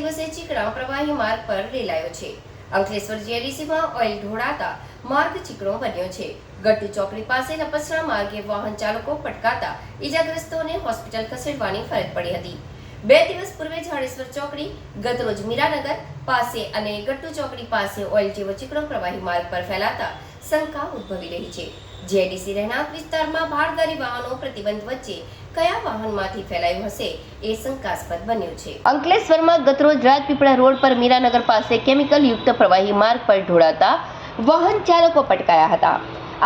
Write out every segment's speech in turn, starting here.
દિવસે ચીકણા પ્રવાહી માર્ગ પર રેલાયો છે. અંકલેશ્વર જીઆઈડીસીમાં ઓઇલ ઢોળાતા માર્ગ ચીકણો બન્યો છે. ગટ્ટુ ચોકડી પાસે લપસણા માર્ગે વાહન ચાલકો પટકાતા ઈજાગ્રસ્તોને હોસ્પિટલ ખસેડવાની ફરજ પડી હતી. બે દિવસ પૂર્વે જાડેશ્વર ચોકડી, ગતરોજ મીરાનગર પાસે અને ગટ્ટુ ચોકડી પાસે ઓઇલ જેવો ચીકણો પ્રવાહી માર્ગ પર ફેલાતા શંકા ઉદ્ભવી રહી છે. જીઆઈડીસી રહેણાંક વિસ્તારમાં ભારદારી વાહનો પ્રતિબંધ વચ્ચે કયા વાહનમાંથી ફેલાયું હશે એ શંકાસ્પદ બન્યું છે. અંકલેશ્વરમાં ગતરોજ રાજપીપળા રોડ પર મીરાનગર પાસે કેમિકલ યુક્ત પ્રવાહી માર્ગ પર ઢોળાતા વાહન ચાલકો પટકાયા હતા.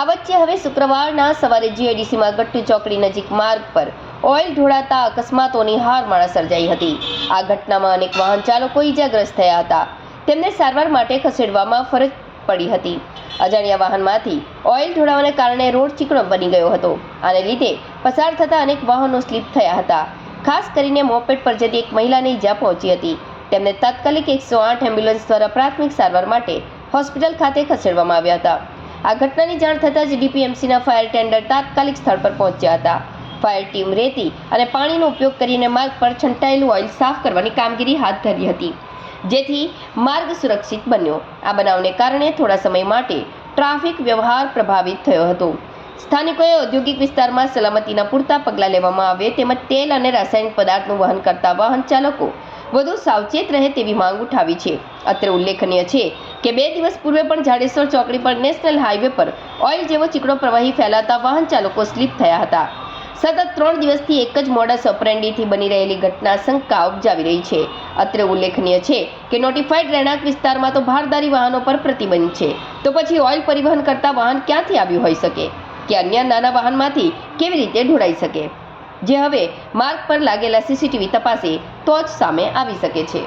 આ વચ્ચે હવે શુક્રવારના સવારે જીઆઈડીસીમાં ગટ્ટુ ચોકડી નજીક માર્ગ પર ઓઇલ ઢોળાતા અકસ્માતોની હારમાળા સર્જાઈ હતી. આ ઘટનામાં અનેક વાહન ચાલકો ઈજાગ્રસ્ત થયા હતા. તેમને સારવાર માટે ખસેડવામાં ફરજ પડી હતી. અજાણ્યા વાહનમાંથી ઓઇલ ઢોળાવાને કારણે રોડ ચીકણો બની ગયો હતો. આને લીધે પસાર થતા અનેક વાહનો સ્લીપ થયા હતા. ખાસ કરીને મોપેડ પર જતી એક મહિલાને ઈજા પહોંચી હતી. તેમને તાત્કાલિક એકસો આઠ એમ્બ્યુલન્સ દ્વારા પ્રાથમિક સારવાર માટે હોસ્પિટલ ખાતે ખસેડવામાં આવ્યા હતા. આ ઘટનાની જાણ થતાં જ ડીપીએમસીના ફાયર ટેન્ડર તાત્કાલિક સ્થળ પર પહોંચ્યા હતા. ફાયર ટીમ રેતી અને પાણીનો ઉપયોગ કરીને માર્ગ પર છંટાયેલું ઓઇલ સાફ કરવાની કામગીરી હાથ ધરી હતી. જેથી માર્ગ સુરક્ષિત બન્યો. આ બનાવને કારણે થોડા સમય માટે ટ્રાફિક વ્યવહાર પ્રભાવિત થયો હતો. સ્થાનિકોએ ઔદ્યોગિક વિસ્તારમાં સલામતીના પૂરતા પગલાં લેવામાં આવે તેમજ તેલ અને રાસાયણિક પદાર્થનું વહન કરતા વાહન ચાલકો વધુ સાવચેત રહે તેવી માંગ ઉઠાવી છે. અત્રે ઉલ્લેખનીય છે કે બે દિવસ પૂર્વે પણ જાડેશ્વર ચોકડી પર નેશનલ હાઈવે પર ઓઇલ જેવો ચીકણો પ્રવાહી ફેલાતા વાહન ચાલકો સ્લીપ થયા હતા. સતત ત્રણ દિવસથી એક જ મોડસ ઓપરેન્ડીથી બની રહેલી ઘટના શંકા ઉપજાવી રહી છે. અત્રે ઉલ્લેખનીય છે કે નોટિફાઈડ રહેણાંક વિસ્તારમાં તો ભારદારી વાહનો પર પ્રતિબંધ છે. તો પછી ઓઇલ પરિવહન કરતા વાહન ક્યાંથી આવ્યું હોઈ શકે? કે અન્ય નાના વાહનમાંથી કેવી રીતે ઢોળાઈ શકે? જે હવે માર્ગ પર લાગેલા સીસીટીવી તપાસે તો જ સામે આવી શકે છે.